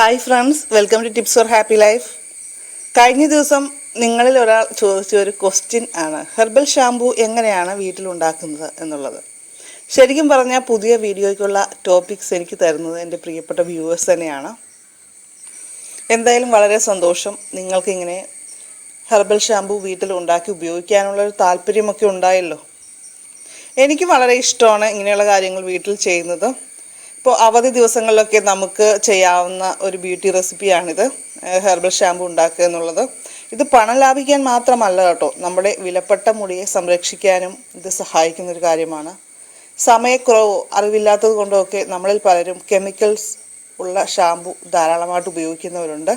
Hi friends welcome to tips for happy life കഴിഞ്ഞ ദിവസം നിങ്ങളിൽ ഒരാൾ ചോദിച്ച ഒരു ക്വസ്റ്റ്യൻ ആണ്. ഹെർബൽ ഷാംപൂ എങ്ങനെയാണ് വീട്ടിലുണ്ടാക്കുന്നത് എന്നുള്ളത്. ശരിക്കും പറഞ്ഞാൽ പുതിയ വീഡിയോയ്ക്കുള്ള ടോപ്പിക്സ് എനിക്ക് തരുന്നത് എന്റെ പ്രിയപ്പെട്ട വ്യൂവേഴ്സ് തന്നെയാണ്. എന്തായാലും വളരെ സന്തോഷം നിങ്ങൾക്കിങ്ങനെ ഹെർബൽ ഷാംപൂ വീട്ടിൽ ഉണ്ടാക്കി ഉപയോഗിക്കാനുള്ള ഒരു താല്പര്യമൊക്കെ ഉണ്ടായല്ലോ. എനിക്ക് വളരെ ഇഷ്ടമാണ് ഇങ്ങനെയുള്ള കാര്യങ്ങൾ വീട്ടിൽ ചെയ്യുന്നത്. ഇപ്പോൾ അവധി ദിവസങ്ങളിലൊക്കെ നമുക്ക് ചെയ്യാവുന്ന ഒരു ബ്യൂട്ടി റെസിപ്പിയാണിത്. ഹെർബൽ ഷാമ്പു ഉണ്ടാക്കുക എന്നുള്ളത്. ഇത് പണം ലാഭിക്കാൻ മാത്രമല്ല കേട്ടോ. നമ്മുടെ വിലപ്പെട്ട മുടിയെ സംരക്ഷിക്കാനും ഇത് സഹായിക്കുന്ന ഒരു കാര്യമാണ്. സമയക്കുറവോ അറിവില്ലാത്തത് കൊണ്ടോ ഒക്കെ നമ്മളിൽ പലരും കെമിക്കൽസ് ഉള്ള ഷാമ്പു ധാരാളമായിട്ട് ഉപയോഗിക്കുന്നവരുണ്ട്.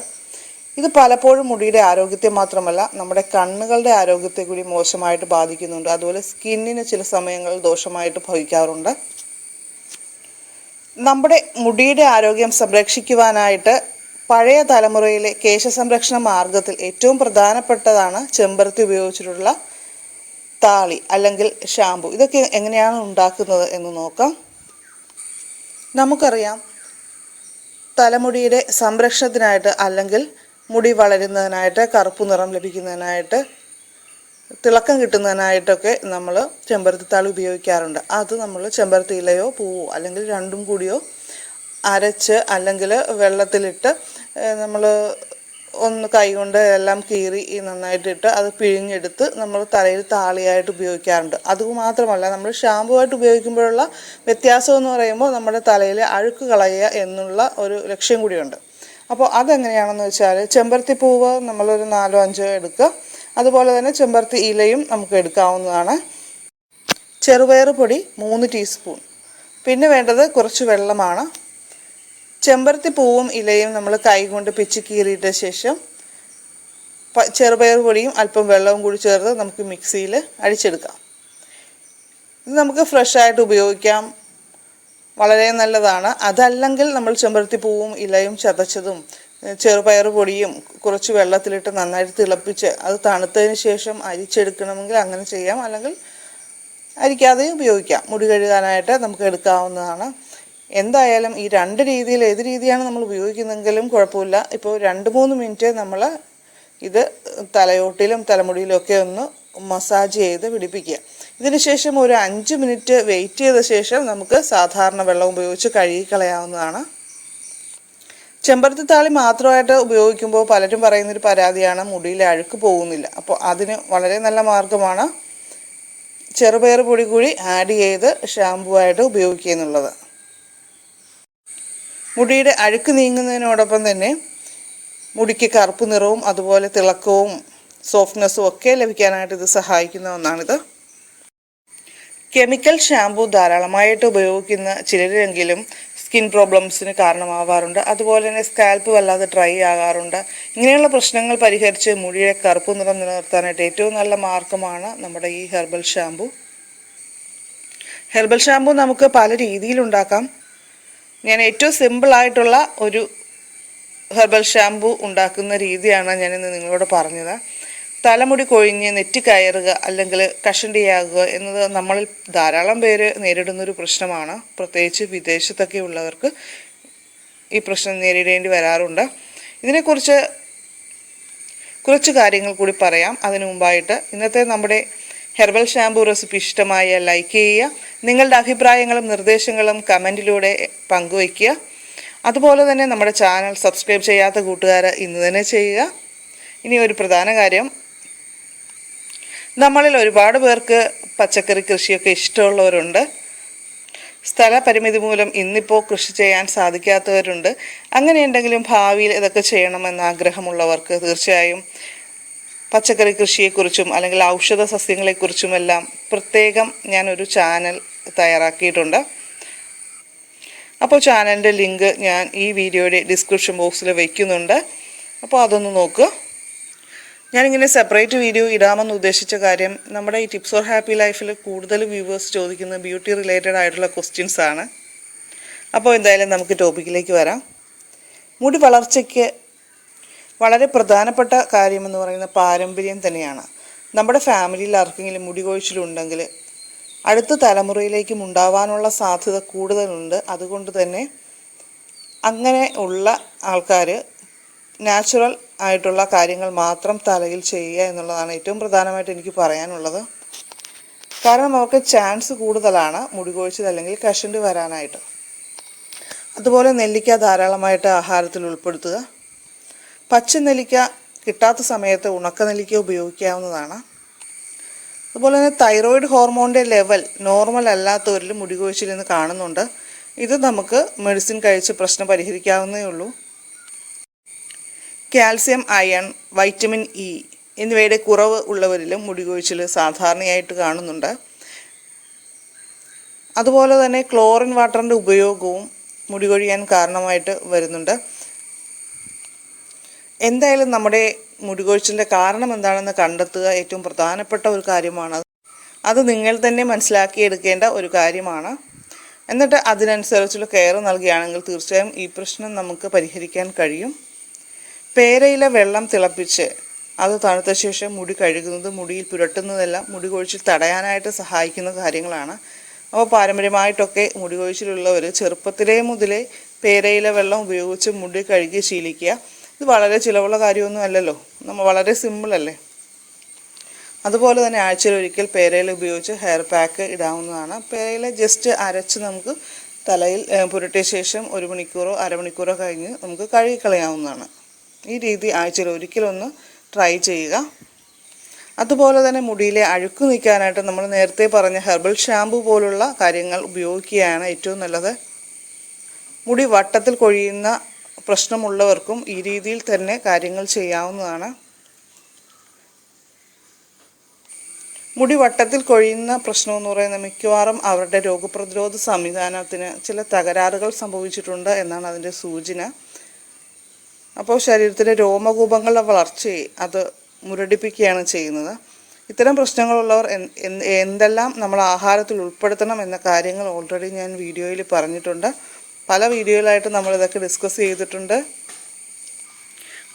ഇത് പലപ്പോഴും മുടിയുടെ ആരോഗ്യത്തെ മാത്രമല്ല നമ്മുടെ കണ്ണുകളുടെ ആരോഗ്യത്തെ കൂടി മോശമായിട്ട് ബാധിക്കുന്നുണ്ട്. അതുപോലെ സ്കിന്നിന് ചില സമയങ്ങളിൽ ദോഷമായിട്ട് ഭവിക്കാറുണ്ട്. നമ്മുടെ മുടിയുടെ ആരോഗ്യം സംരക്ഷിക്കുവാനായിട്ട് പഴയ തലമുറയിലെ കേശ സംരക്ഷണ മാർഗത്തിൽ ഏറ്റവും പ്രധാനപ്പെട്ടതാണ് ചെമ്പരത്തി ഉപയോഗിച്ചിട്ടുള്ള താളി അല്ലെങ്കിൽ ഷാമ്പു ഇതൊക്കെ എങ്ങനെയാണ് ഉണ്ടാക്കുന്നത് എന്ന് നോക്കാം. നമുക്കറിയാം തലമുടിയുടെ സംരക്ഷണത്തിനായിട്ട് അല്ലെങ്കിൽ മുടി വളരുന്നതിനായിട്ട് കറുപ്പ് നിറം ലഭിക്കുന്നതിനായിട്ട് തിളക്കം കിട്ടുന്നതിനായിട്ടൊക്കെ നമ്മൾ ചെമ്പരത്തി ചെമ്പരത്തിത്താളി ഉപയോഗിക്കാറുണ്ട്. അത് നമ്മൾ ചെമ്പരത്തി ഇലയോ പൂവോ അല്ലെങ്കിൽ രണ്ടും കൂടിയോ അരച്ച് അല്ലെങ്കിൽ വെള്ളത്തിലിട്ട് നമ്മൾ ഒന്ന് കൈകൊണ്ട് എല്ലാം കീറി നന്നായിട്ടിട്ട് അത് പിഴിഞ്ഞെടുത്ത് നമ്മൾ തലയിൽ താളിയായിട്ട് ഉപയോഗിക്കാറുണ്ട്. അതുമാത്രമല്ല നമ്മൾ ഷാമ്പു ആയിട്ട് ഉപയോഗിക്കുമ്പോഴുള്ള വ്യത്യാസം എന്ന് പറയുമ്പോൾ നമ്മുടെ തലയിൽ അഴുക്ക് കളയുക എന്നുള്ള ഒരു ലക്ഷ്യം കൂടിയുണ്ട്. അപ്പോൾ അതെങ്ങനെയാണെന്ന് വെച്ചാൽ ചെമ്പരത്തി പൂവ് നമ്മളൊരു നാലോ അഞ്ചോ എടുക്കുക. അതുപോലെ തന്നെ ചെമ്പരത്തി ഇലയും നമുക്ക് എടുക്കാവുന്നതാണ്. ചെറുപയർ പൊടി മൂന്ന് ടീസ്പൂൺ. പിന്നെ വേണ്ടത് കുറച്ച് വെള്ളമാണ്. ചെമ്പരത്തി പൂവും ഇലയും നമ്മൾ കൈകൊണ്ട് പിച്ച് കീറിയിട്ട ശേഷം ചെറുപയർ പൊടിയും അല്പം വെള്ളവും കൂടി ചേർത്ത് നമുക്ക് മിക്സിയിൽ അടിച്ചെടുക്കാം. ഇത് നമുക്ക് ഫ്രഷായിട്ട് ഉപയോഗിക്കാം. വളരെ നല്ലതാണ്. അതല്ലെങ്കിൽ നമ്മൾ ചെമ്പരത്തി പൂവും ഇലയും ചതച്ചതും ചെറുപയർ പൊടിയും കുറച്ച് വെള്ളത്തിലിട്ട് നന്നായിട്ട് തിളപ്പിച്ച് അത് തണുത്തതിന് ശേഷം അരിച്ചെടുക്കണമെങ്കിൽ അങ്ങനെ ചെയ്യാം. അല്ലെങ്കിൽ അരിക്കാതെയും ഉപയോഗിക്കാം. മുടി കഴുകാനായിട്ട് നമുക്ക് എടുക്കാവുന്നതാണ്. എന്തായാലും ഈ രണ്ട് രീതിയിൽ ഏത് രീതിയാണ് നമ്മൾ ഉപയോഗിക്കുന്നതെങ്കിലും കുഴപ്പമില്ല. ഇപ്പോൾ രണ്ട് മൂന്ന് മിനിറ്റ് നമ്മൾ ഇത് തലയോട്ടിലും തലമുടിയിലും ഒക്കെ ഒന്ന് മസാജ് ചെയ്ത് പിടിപ്പിക്കുക. ഇതിന് ശേഷം ഒരു അഞ്ച് മിനിറ്റ് വെയിറ്റ് ചെയ്ത ശേഷം നമുക്ക് സാധാരണ വെള്ളം ഉപയോഗിച്ച് കഴുകി കളയാവുന്നതാണ് ചെമ്പരത്തി താളി മാത്രമായിട്ട് ഉപയോഗിക്കുമ്പോൾ പലരും പറയുന്നൊരു പരാതിയാണ് മുടിയിൽ അഴുക്ക് പോകുന്നില്ല. അപ്പോൾ അതിന് വളരെ നല്ല മാർഗമാണ് ചെറുപയർ പൊടി കൂടി ആഡ് ചെയ്ത് ഷാമ്പു ആയിട്ട് ഉപയോഗിക്കുക എന്നുള്ളത്. മുടിയുടെ അഴുക്ക് നീങ്ങുന്നതിനോടൊപ്പം തന്നെ മുടിക്ക് കറുപ്പ് നിറവും അതുപോലെ തിളക്കവും സോഫ്റ്റ്നെസ്സും ഒക്കെ ലഭിക്കാനായിട്ട് ഇത് സഹായിക്കുന്ന ഒന്നാണിത്. കെമിക്കൽ ഷാമ്പു ധാരാളമായിട്ട് ഉപയോഗിക്കുന്ന ചിലരെങ്കിലും സ്കിൻ പ്രോബ്ലംസിന് കാരണമാവാറുണ്ട്. അതുപോലെ തന്നെ സ്കാൽപ്പ് വല്ലാതെ ഡ്രൈ ആകാറുണ്ട്. ഇങ്ങനെയുള്ള പ്രശ്നങ്ങൾ പരിഹരിച്ച് മുടിയുടെ കറുപ്പ് നിറം നിലനിർത്താനായിട്ട് ഏറ്റവും നല്ല മാർഗമാണ് നമ്മുടെ ഈ ഹെർബൽ ഷാമ്പു ഹെർബൽ ഷാമ്പു നമുക്ക് പല രീതിയിലുണ്ടാക്കാം ഞാൻ ഏറ്റവും സിമ്പിളായിട്ടുള്ള ഒരു ഹെർബൽ ഷാമ്പു ഉണ്ടാക്കുന്ന രീതിയാണ് ഞാനിന്ന് നിങ്ങളോട് പറഞ്ഞത്. തലമുടി കൊഴിഞ്ഞ് നെറ്റി കയറുക അല്ലെങ്കിൽ കഷണ്ടിയാകുക എന്നത് നമ്മളിൽ ധാരാളം പേര് നേരിടുന്നൊരു പ്രശ്നമാണ്. പ്രത്യേകിച്ച് വിദേശത്തൊക്കെ ഉള്ളവർക്ക് ഈ പ്രശ്നം നേരിടേണ്ടി വരാറുണ്ട്. ഇതിനെക്കുറിച്ച് കുറച്ച് കാര്യങ്ങൾ കൂടി പറയാം. അതിനു മുമ്പായിട്ട് ഇന്നത്തെ നമ്മുടെ ഹെർബൽ ഷാമ്പു റെസിപ്പി ഇഷ്ടമായ ലൈക്ക് ചെയ്യുക. നിങ്ങളുടെ അഭിപ്രായങ്ങളും നിർദ്ദേശങ്ങളും കമന്റിലൂടെ പങ്കുവയ്ക്കുക. അതുപോലെ തന്നെ നമ്മുടെ ചാനൽ സബ്സ്ക്രൈബ് ചെയ്യാത്ത കൂട്ടുകാർ ഇന്ന് തന്നെ ചെയ്യുക. ഇനി ഒരു പ്രധാന കാര്യം നമ്മളിൽ ഒരുപാട് പേർക്ക് പച്ചക്കറി കൃഷിയൊക്കെ ഇഷ്ടമുള്ളവരുണ്ട്. സ്ഥലപരിമിതി മൂലം ഇന്നിപ്പോൾ കൃഷി ചെയ്യാൻ സാധിക്കാത്തവരുണ്ട്. അങ്ങനെയുണ്ടെങ്കിലും ഭാവിയിൽ ഇതൊക്കെ ചെയ്യണമെന്ന് ആഗ്രഹമുള്ളവർക്ക് തീർച്ചയായും പച്ചക്കറി കൃഷിയെക്കുറിച്ചും അല്ലെങ്കിൽ ഔഷധ സസ്യങ്ങളെക്കുറിച്ചുമെല്ലാം പ്രത്യേകം ഞാനൊരു ചാനൽ തയ്യാറാക്കിയിട്ടുണ്ട്. അപ്പോൾ ചാനലിന്റെ ലിങ്ക് ഞാൻ ഈ വീഡിയോയുടെ ഡിസ്ക്രിപ്ഷൻ ബോക്സിൽ വയ്ക്കുന്നുണ്ട്. അപ്പോൾ അതൊന്ന് നോക്കുക ഞാനിങ്ങനെ സെപ്പറേറ്റ് വീഡിയോ ഇടാമെന്ന് ഉദ്ദേശിച്ച കാര്യം നമ്മുടെ ഈ ടിപ്സ് ഓർ ഹാപ്പി ലൈഫിൽ കൂടുതൽ വ്യൂവേഴ്സ് ചോദിക്കുന്ന ബ്യൂട്ടി റിലേറ്റഡ് ആയിട്ടുള്ള ക്വസ്റ്റ്യൻസ് ആണ്. അപ്പോൾ എന്തായാലും നമുക്ക് ടോപ്പിക്കിലേക്ക് വരാം. മുടി വളർച്ചയ്ക്ക് വളരെ പ്രധാനപ്പെട്ട കാര്യമെന്ന് പറയുന്ന പാരമ്പര്യം തന്നെയാണ്. നമ്മുടെ ഫാമിലിയിൽ ആർക്കെങ്കിലും മുടി കൊഴിച്ചിലുണ്ടെങ്കിൽ അടുത്ത തലമുറയിലേക്കും ഉണ്ടാവാനുള്ള സാധ്യത കൂടുതലുണ്ട്. അതുകൊണ്ട് തന്നെ അങ്ങനെ ഉള്ള ആൾക്കാർ നാച്ചുറൽ ആയിട്ടുള്ള കാര്യങ്ങൾ മാത്രം തലയിൽ ചെയ്യുക എന്നുള്ളതാണ് ഏറ്റവും പ്രധാനമായിട്ട് എനിക്ക് പറയാനുള്ളത്. കാരണം അവർക്ക് ചാൻസ് കൂടുതലാണ് മുടികൊഴിച്ചിൽ അല്ലെങ്കിൽ കഷണ്ട് വരാനായിട്ട്. അതുപോലെ നെല്ലിക്ക ധാരാളമായിട്ട് ആഹാരത്തിൽ ഉൾപ്പെടുത്തുക. പച്ച നെല്ലിക്ക കിട്ടാത്ത സമയത്ത് ഉണക്ക നെല്ലിക്ക ഉപയോഗിക്കാവുന്നതാണ്. അതുപോലെ തന്നെ തൈറോയിഡ് ഹോർമോണിന്റെ ലെവൽ നോർമൽ അല്ലാത്തവരിൽ മുടികൊഴിച്ചിൽ എന്ന് കാണുന്നുണ്ട്. ഇത് നമുക്ക് മെഡിസിൻ കഴിച്ച് പ്രശ്നം പരിഹരിക്കാവുന്നേ ഉള്ളൂ. കാൽസ്യം അയൺ വൈറ്റമിൻ ഇ എന്നിവയുടെ കുറവ് ഉള്ളവരിലും മുടികൊഴിച്ചിൽ സാധാരണയായിട്ട് കാണുന്നുണ്ട്. അതുപോലെ തന്നെ ക്ലോറിൻ വാട്ടറിന്റെ ഉപയോഗവും മുടി കൊഴിയാൻ കാരണമായിട്ട് വരുന്നുണ്ട്. എന്തായാലും നമ്മുടെ മുടികൊഴിച്ചിലിന്റെ കാരണം എന്താണെന്ന് കണ്ടെത്തുക ഏറ്റവും പ്രധാനപ്പെട്ട ഒരു കാര്യമാണ്. അത് നിങ്ങൾ തന്നെ മനസ്സിലാക്കിയെടുക്കേണ്ട ഒരു കാര്യമാണ്. എന്നിട്ട് അതിനനുസരിച്ചുള്ള കെയർ നൽകുകയാണെങ്കിൽ തീർച്ചയായും ഈ പ്രശ്നം നമുക്ക് പരിഹരിക്കാൻ കഴിയും. പേരയിലെ വെള്ളം തിളപ്പിച്ച് അത് തണുത്ത ശേഷം മുടി കഴുകുന്നത് മുടിയിൽ പുരട്ടുന്നതെല്ലാം മുടി കൊഴിച്ചിൽ തടയാനായിട്ട് സഹായിക്കുന്ന കാര്യങ്ങളാണ്. അപ്പോൾ പാരമ്പര്യമായിട്ടൊക്കെ മുടി കൊഴിച്ചിലുള്ളവർ ചെറുപ്പത്തിലേ മുതലേ പേരയിലെ വെള്ളം ഉപയോഗിച്ച് മുടി കഴുകി ശീലിക്കുക. ഇത് വളരെ ചിലവുള്ള കാര്യമൊന്നും അല്ലല്ലോ. നമ്മൾ വളരെ സിമ്പിളല്ലേ അതുപോലെ തന്നെ ആഴ്ചയിൽ ഒരിക്കൽ പേരയിൽ ഉപയോഗിച്ച് ഹെയർ പാക്ക് ഇടാവുന്നതാണ്. പേരയിൽ ജസ്റ്റ് അരച്ച് നമുക്ക് തലയിൽ പുരട്ടിയ ശേഷം ഒരു മണിക്കൂറോ അരമണിക്കൂറോ കഴിഞ്ഞ് നമുക്ക് കഴുകിക്കളയാവുന്നതാണ്. ഈ രീതി ആഴ്ചയിൽ ഒരിക്കലൊന്ന് ട്രൈ ചെയ്യുക. അതുപോലെ തന്നെ മുടിയിലെ അഴുക്ക് നീക്കാനായിട്ട് നമ്മൾ നേരത്തെ പറഞ്ഞ ഹെർബൽ ഷാമ്പു പോലുള്ള കാര്യങ്ങൾ ഉപയോഗിക്കുകയാണ് ഏറ്റവും നല്ലത്. മുടി വട്ടത്തിൽ കൊഴിയുന്ന പ്രശ്നമുള്ളവർക്കും ഈ രീതിയിൽ തന്നെ കാര്യങ്ങൾ ചെയ്യാവുന്നതാണ്. മുടി വട്ടത്തിൽ കൊഴിയുന്ന പ്രശ്നം എന്ന് പറയുന്നത് മിക്കവാറും അവരുടെ രോഗപ്രതിരോധ സംവിധാനത്തിന് ചില തകരാറുകൾ സംഭവിച്ചിട്ടുണ്ട് എന്നാണ് അതിന്റെ സൂചന. അപ്പോൾ ശരീരത്തിലെ രോമകൂപങ്ങളുടെ വളർച്ചയെ അത് മുരടിപ്പിക്കുകയാണ് ചെയ്യുന്നത്. ഇത്തരം പ്രശ്നങ്ങളുള്ളവർ എന്ത്- എന്ത്- എന്തെല്ലാം നമ്മൾ ആഹാരത്തിൽ ഉൾപ്പെടുത്തണം എന്ന കാര്യങ്ങൾ ഓൾറെഡി ഞാൻ വീഡിയോയിൽ പറഞ്ഞിട്ടുണ്ട്. പല വീഡിയോയിലായിട്ട് നമ്മൾ ഇതൊക്കെ ഡിസ്കസ് ചെയ്തിട്ടുണ്ട്.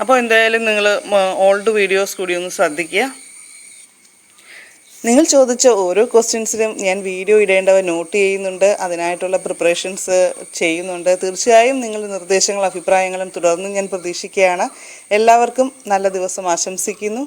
അപ്പോൾ എന്തായാലും നിങ്ങൾ ഓൾഡ് വീഡിയോസ് കൂടി ഒന്ന് ശ്രദ്ധിക്കുക. നിങ്ങൾ ചോദിച്ച ഓരോ ക്വസ്റ്റ്യൻസിനും ഞാൻ വീഡിയോ ഇടേണ്ടവ നോട്ട് ചെയ്യുന്നുണ്ട്. അതിനായിട്ടുള്ള പ്രിപ്പറേഷൻസ് ചെയ്യുന്നുണ്ട്. തീർച്ചയായും നിങ്ങളുടെ നിർദ്ദേശങ്ങളും അഭിപ്രായങ്ങളും തുടർന്നും ഞാൻ പ്രതീക്ഷിക്കുകയാണ്. എല്ലാവർക്കും നല്ല ദിവസം ആശംസിക്കുന്നു.